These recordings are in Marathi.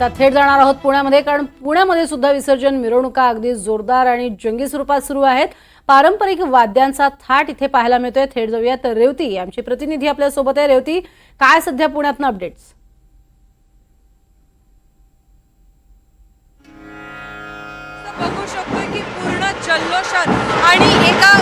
आता थेट जाणार आहोत पुण्यामध्ये कारण पुण्यामध्ये सुद्धा विसर्जन मिरवणुका अगदी जोरदार आणि जंगी स्वरूपात सुरू आहेत. पारंपरिक वाद्यांचा थाट इथे पाहायला मिळतोय. थेट जाऊया तर रेवती आमची प्रतिनिधी आपल्यासोबत आहे. रेवती काय सध्या पुण्यातनं अपडेट्स बघू शकतो की पूर्ण जल्लोषात आणि एका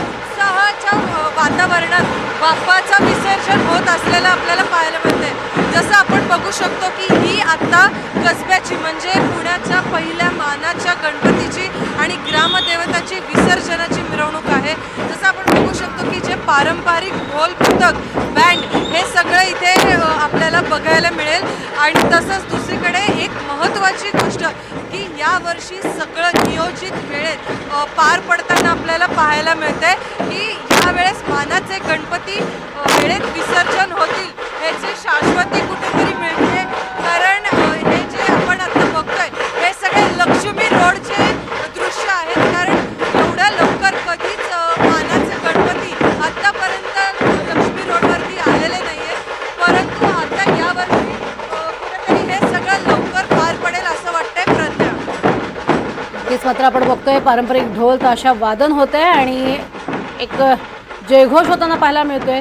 उत्साहाच्या वातावरणात बाप्पाचं विसर्जन होत असलेलं आपल्याला पाहायला मिळते जसं आपण बघू शकतो की ही आता कसब्याची म्हणजे पुण्याच्या पहिल्या मानाच्या गणपतीची आणि ग्रामदेवताची विसर्जनाची मिरवणूक आहे. जसं आपण बघू शकतो की जे पारंपरिक ढोल पथक बँड हे सगळं इथे आपल्याला बघायला मिळेल. आणि तसंच दुसरीकडे एक महत्त्वाची गोष्ट की यावर्षी सगळं नियोजित वेळेत पार पार पडताना आपल्याला पाहायला मिळतंय की यावेळेस मानाचे गणपती वेळेत विसर्जन होतील याचे शाश्वती नक्कीच मात्र आपण बघतोय पारंपरिक ढोल ताशा वादन होत आहे आणि एक जयघोष होताना पाहायला मिळतोय.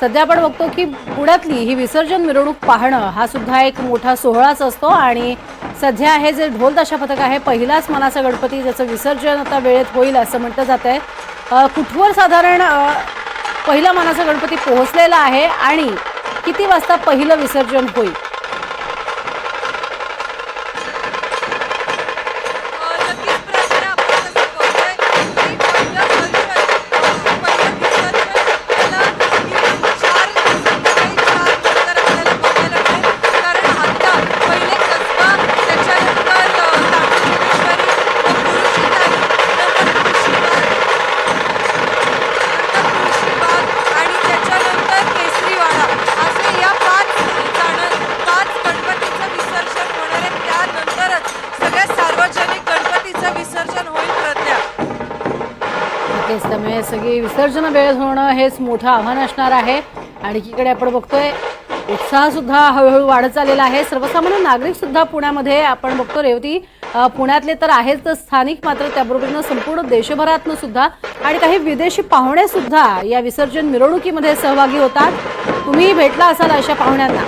सध्या आपण बघतो की पुण्यातली ही विसर्जन मिरवणूक पाहणं हा सुद्धा एक मोठा सोहळाच असतो आणि सध्या हे जे ढोल ताशा पथक आहे पहिलाच मनाचा गणपती ज्याचं विसर्जन आता वेळेत होईल असं म्हटलं जात आहे कुठवर साधारण पहिला मनाचा गणपती पोहोचलेला आहे आणि किती वाजता पहिलं विसर्जन होईल? नक्कीच त्यामुळे सगळी विसर्जन वेळ होणं हेच मोठं आव्हान असणार आहे. आणि एकीकडे आपण बघतोय उत्साहसुद्धा हळूहळू वाढत चाललेला आहे. सर्वसामान्य नागरिकसुद्धा पुण्यामध्ये आपण बघतो रेवती पुण्यातले तर आहेच तर स्थानिक मात्र त्याबरोबरीनं संपूर्ण देशभरातनं सुद्धा आणि काही विदेशी पाहुणे सुद्धा या विसर्जन मिरवणुकीमध्ये सहभागी होतात. तुम्ही भेटला असाल अशा पाहुण्यांना.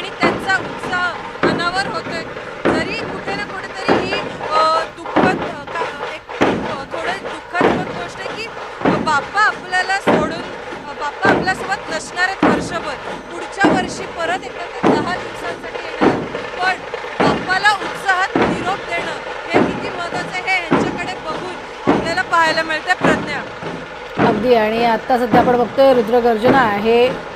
आणि त्यांचा उत्साह अनावर होतोय. जरी कुठे ना कुठेतरी ही दुःखद का- एक थोडं दुःखद गोष्ट आहे की बाप्पा आपल्याला सोडून बाप्पा आपल्यासोबत नसणार आहेत वर्षभर पुढच्या वर्षी परत एकदा ते दहा दिवसांसाठी येणार. पण बाप्पाला उत्साहात निरोप देणं हे किती महत्वाचं आहे हे यांच्याकडे बघून आपल्याला पाहायला मिळते प्रज्ञा. अगदी. आणि आत्ता सध्या आपण बघतोय रुद्रगर्जना हे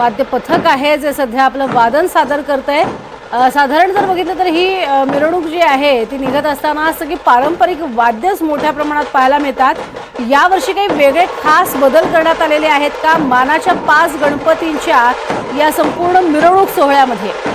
वाद्य पथक आहे जे सध्या आपलं वादन सादर करत आहे साधारण जर बघितलं तर ही मिरवणूक जी आहे ती निघत असताना सगळी पारंपरिक वाद्यच मोठ्या प्रमाणात पाहायला मिळतात. यावर्षी काही वेगळे खास बदल करण्यात आलेले आहेत का? मानाच्या पाच गणपतींच्या या संपूर्ण मिरवणूक सोहळ्यामध्ये.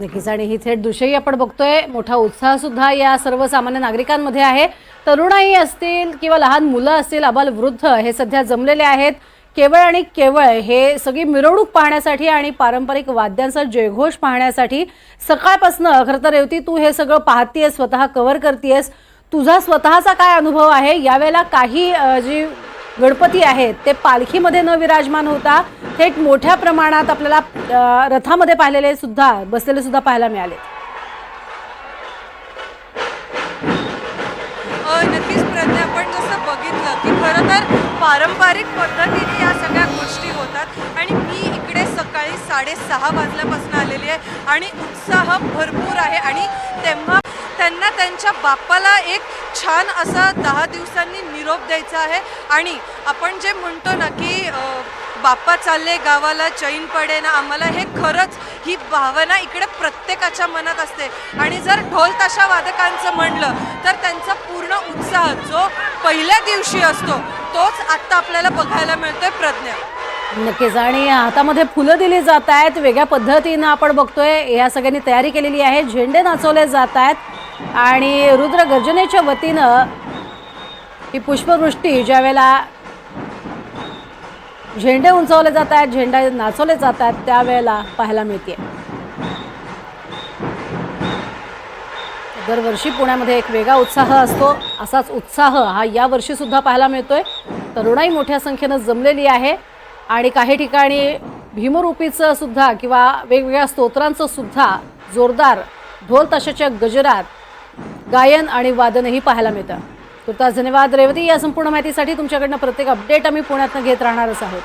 नक्कीच. आणि ही थेट दृश्यही आपण बघतोय. मोठा उत्साह सुद्धा या सर्वसामान्य नागरिकांमध्ये आहे. तरुणाई असतील किंवा लहान मुलं असतील अबाल वृद्ध हे सध्या जमलेले आहेत. केवळ आणि केवळ हे सगळी मिरवणूक पाहण्यासाठी आणि पारंपरिक वाद्यांचा जयघोष पाहण्यासाठी सकाळपासनं खरं तर रेवती तू हे सगळं पाहतीयस स्वतः कव्हर करतेयस. तुझा स्वतःचा काय अनुभव आहे? यावेळेला काही जी गणपती आहेत ते पालखीमध्ये न विराजमान होता थेट मोठ्या प्रमाणात आपल्याला रथामध्ये पाहिलेले सुद्धा बसलेले सुद्धा पाहायला मिळाले. नक्कीच प्रज्ञा आपण जसं बघितलं की खरं तर पारंपरिक पद्धतीने या सगळ्या गोष्टी होतात आणि मी इकडे सकाळी साडेसहा वाजल्यापासून आलेली आहे आणि उत्साह भरपूर आहे आणि तेव्हा त्यांना त्यांच्या बाप्पाला एक छान असा दहा दिवसांनी निरोप द्यायचा आहे. आणि आपण जे म्हणतो ना की बाप्पा चालले गावाला चैन पडे ना आम्हाला हे खरंच ही भावना इकडे प्रत्येकाच्या मनात असते. आणि जर ढोल ताशा वादकांचं म्हणलं तर त्यांचा पूर्ण उत्साह जो पहिल्या दिवशी असतो तोच आत्ता आपल्याला बघायला मिळतोय प्रज्ञा. नक्कीच. आणि हातामध्ये फुलं दिली जात आहेत. वेगळ्या पद्धतीनं आपण बघतोय. या सगळ्यांनी तयारी केलेली आहे. झेंडे नाचवले जात आहेत. आणि रुद्रगर्जनेच्या वतीनं ही पुष्पवृष्टी ज्या वेळेला झेंडे उंचावले जात आहेत झेंडे नाचवले जात आहेत त्यावेळेला पाहायला मिळते. दरवर्षी पुण्यामध्ये एक वेगळा उत्साह असतो. असाच उत्साह हा यावर्षी सुद्धा पाहायला मिळतोय. तरुणाई मोठ्या संख्येनं जमलेली आहे. आणि काही ठिकाणी भीमरूपीचं सुद्धा किंवा वेगवेगळ्या स्तोत्रांचं सुद्धा जोरदार ढोल ताशाच्या गजरात गायन आणि वादनही पाहायला मिळतं. तुर्तास धन्यवाद रेवती. या संपूर्ण माहितीसाठी तुमच्याकडनं प्रत्येक अपडेट आम्ही पुण्यातनं घेत राहणारच आहोत.